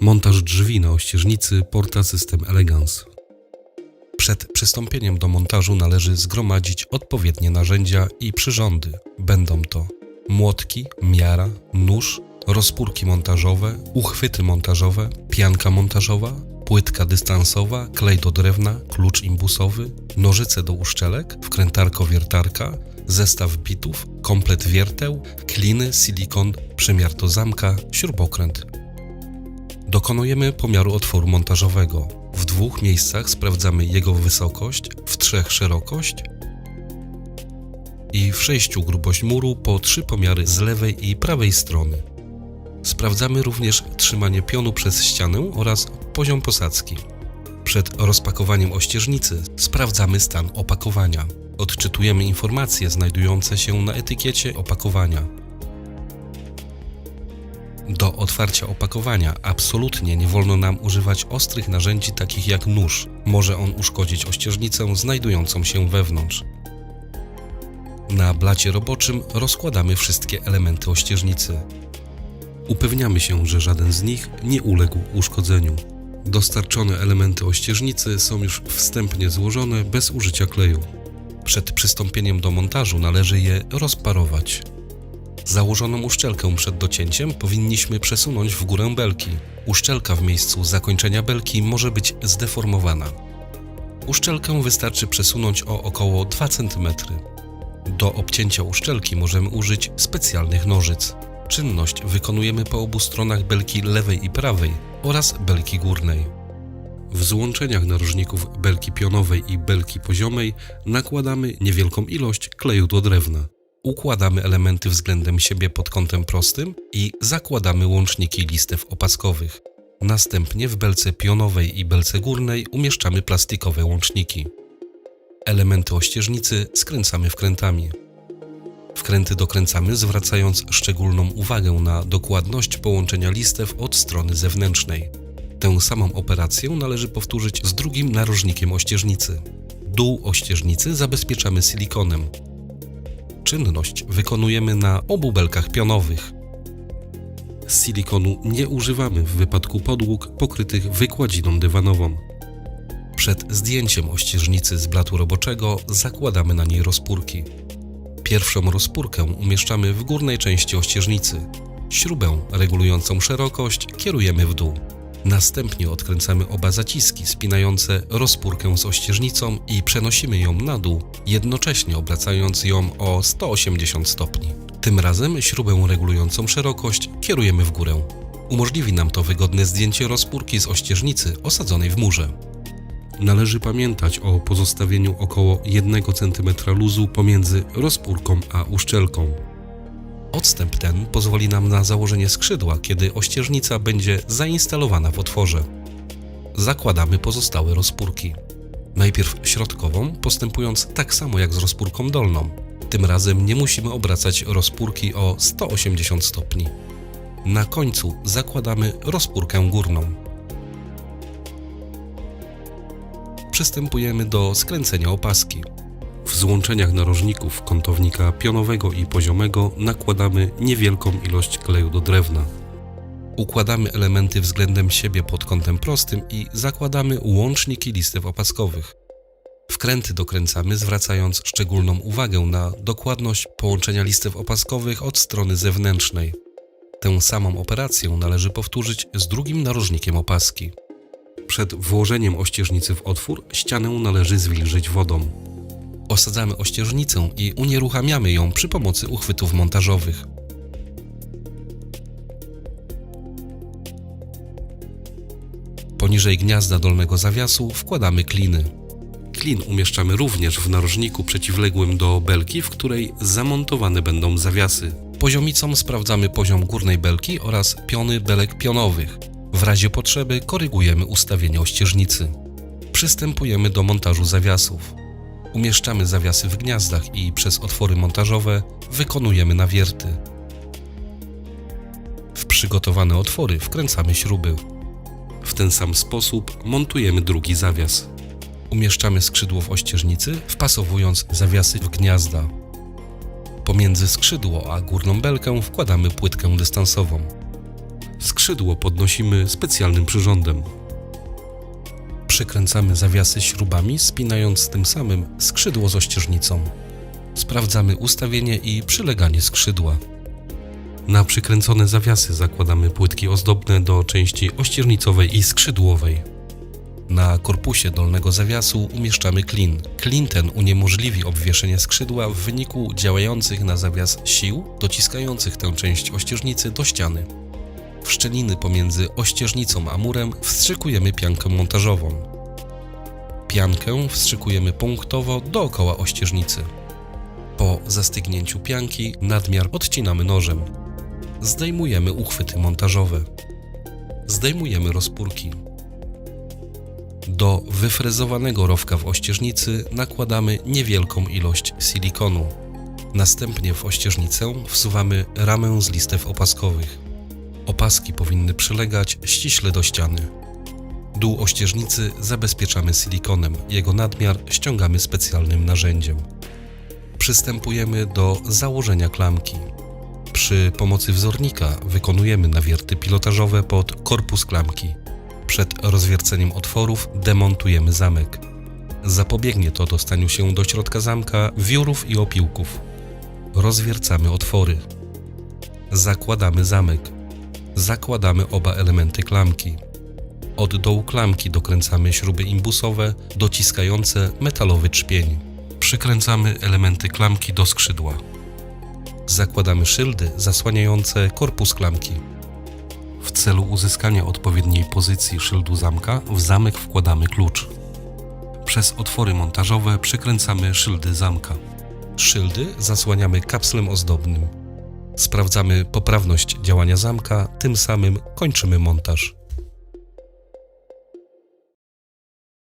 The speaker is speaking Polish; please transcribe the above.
Montaż drzwi na ościeżnicy Porta System Elegance. Przed przystąpieniem do montażu należy zgromadzić odpowiednie narzędzia i przyrządy. Będą to młotki, miara, nóż, rozpórki montażowe, uchwyty montażowe, pianka montażowa, płytka dystansowa, klej do drewna, klucz imbusowy, nożyce do uszczelek, wkrętarko-wiertarka, zestaw bitów, komplet wierteł, kliny, silikon, przymiar do zamka, śrubokręt. Dokonujemy pomiaru otworu montażowego. W dwóch miejscach sprawdzamy jego wysokość, w trzech szerokość i w sześciu grubość muru po trzy pomiary z lewej i prawej strony. Sprawdzamy również trzymanie pionu przez ścianę oraz poziom posadzki. Przed rozpakowaniem ościeżnicy sprawdzamy stan opakowania. Odczytujemy informacje znajdujące się na etykiecie opakowania. Do otwarcia opakowania absolutnie nie wolno nam używać ostrych narzędzi takich jak nóż. Może on uszkodzić ościeżnicę znajdującą się wewnątrz. Na blacie roboczym rozkładamy wszystkie elementy ościeżnicy. Upewniamy się, że żaden z nich nie uległ uszkodzeniu. Dostarczone elementy ościeżnicy są już wstępnie złożone bez użycia kleju. Przed przystąpieniem do montażu należy je rozparować. Założoną uszczelkę przed docięciem powinniśmy przesunąć w górę belki. Uszczelka w miejscu zakończenia belki może być zdeformowana. Uszczelkę wystarczy przesunąć o około 2 cm. Do obcięcia uszczelki możemy użyć specjalnych nożyc. Czynność wykonujemy po obu stronach belki lewej i prawej oraz belki górnej. W złączeniach narożników belki pionowej i belki poziomej nakładamy niewielką ilość kleju do drewna. Układamy elementy względem siebie pod kątem prostym i zakładamy łączniki listew opaskowych. Następnie w belce pionowej i belce górnej umieszczamy plastikowe łączniki. Elementy ościeżnicy skręcamy wkrętami. Wkręty dokręcamy, zwracając szczególną uwagę na dokładność połączenia listew od strony zewnętrznej. Tę samą operację należy powtórzyć z drugim narożnikiem ościeżnicy. Dół ościeżnicy zabezpieczamy silikonem. Czynność wykonujemy na obu belkach pionowych. Silikonu nie używamy w wypadku podłóg pokrytych wykładziną dywanową. Przed zdjęciem ościeżnicy z blatu roboczego zakładamy na niej rozpórki. Pierwszą rozpórkę umieszczamy w górnej części ościeżnicy. Śrubę regulującą szerokość kierujemy w dół. Następnie odkręcamy oba zaciski spinające rozpórkę z ościeżnicą i przenosimy ją na dół, jednocześnie obracając ją o 180 stopni. Tym razem śrubę regulującą szerokość kierujemy w górę. Umożliwi nam to wygodne zdjęcie rozpórki z ościeżnicy osadzonej w murze. Należy pamiętać o pozostawieniu około 1 cm luzu pomiędzy rozpórką a uszczelką. Odstęp ten pozwoli nam na założenie skrzydła, kiedy ościeżnica będzie zainstalowana w otworze. Zakładamy pozostałe rozpórki. Najpierw środkową, postępując tak samo jak z rozpórką dolną. Tym razem nie musimy obracać rozpórki o 180 stopni. Na końcu zakładamy rozpórkę górną. Przystępujemy do skręcenia opaski. W złączeniach narożników kątownika pionowego i poziomego nakładamy niewielką ilość kleju do drewna. Układamy elementy względem siebie pod kątem prostym i zakładamy łączniki listew opaskowych. Wkręty dokręcamy, zwracając szczególną uwagę na dokładność połączenia listew opaskowych od strony zewnętrznej. Tę samą operację należy powtórzyć z drugim narożnikiem opaski. Przed włożeniem ościeżnicy w otwór ścianę należy zwilżyć wodą. Osadzamy ościeżnicę i unieruchamiamy ją przy pomocy uchwytów montażowych. Poniżej gniazda dolnego zawiasu wkładamy kliny. Klin umieszczamy również w narożniku przeciwległym do belki, w której zamontowane będą zawiasy. Poziomicą sprawdzamy poziom górnej belki oraz piony belek pionowych. W razie potrzeby korygujemy ustawienie ościeżnicy. Przystępujemy do montażu zawiasów. Umieszczamy zawiasy w gniazdach i przez otwory montażowe wykonujemy nawierty. W przygotowane otwory wkręcamy śruby. W ten sam sposób montujemy drugi zawias. Umieszczamy skrzydło w ościeżnicy, wpasowując zawiasy w gniazda. Pomiędzy skrzydło a górną belkę wkładamy płytkę dystansową. Skrzydło podnosimy specjalnym przyrządem. Przykręcamy zawiasy śrubami, spinając tym samym skrzydło z ościeżnicą. Sprawdzamy ustawienie i przyleganie skrzydła. Na przykręcone zawiasy zakładamy płytki ozdobne do części ościeżnicowej i skrzydłowej. Na korpusie dolnego zawiasu umieszczamy klin. Klin ten uniemożliwi obwieszenie skrzydła w wyniku działających na zawias sił dociskających tę część ościeżnicy do ściany. W szczeliny pomiędzy ościeżnicą a murem wstrzykujemy piankę montażową. Piankę wstrzykujemy punktowo dookoła ościeżnicy. Po zastygnięciu pianki nadmiar odcinamy nożem. Zdejmujemy uchwyty montażowe. Zdejmujemy rozpórki. Do wyfrezowanego rowka w ościeżnicy nakładamy niewielką ilość silikonu. Następnie w ościeżnicę wsuwamy ramę z listew opaskowych. Opaski powinny przylegać ściśle do ściany. Dół ościeżnicy zabezpieczamy silikonem, jego nadmiar ściągamy specjalnym narzędziem. Przystępujemy do założenia klamki. Przy pomocy wzornika wykonujemy nawierty pilotażowe pod korpus klamki. Przed rozwierceniem otworów demontujemy zamek. Zapobiegnie to dostaniu się do środka zamka wiórów i opiłków. Rozwiercamy otwory. Zakładamy zamek. Zakładamy oba elementy klamki. Od dołu klamki dokręcamy śruby imbusowe dociskające metalowy trzpień. Przykręcamy elementy klamki do skrzydła. Zakładamy szyldy zasłaniające korpus klamki. W celu uzyskania odpowiedniej pozycji szyldu zamka w zamek wkładamy klucz. Przez otwory montażowe przykręcamy szyldy zamka. Szyldy zasłaniamy kapslem ozdobnym. Sprawdzamy poprawność działania zamka, tym samym kończymy montaż.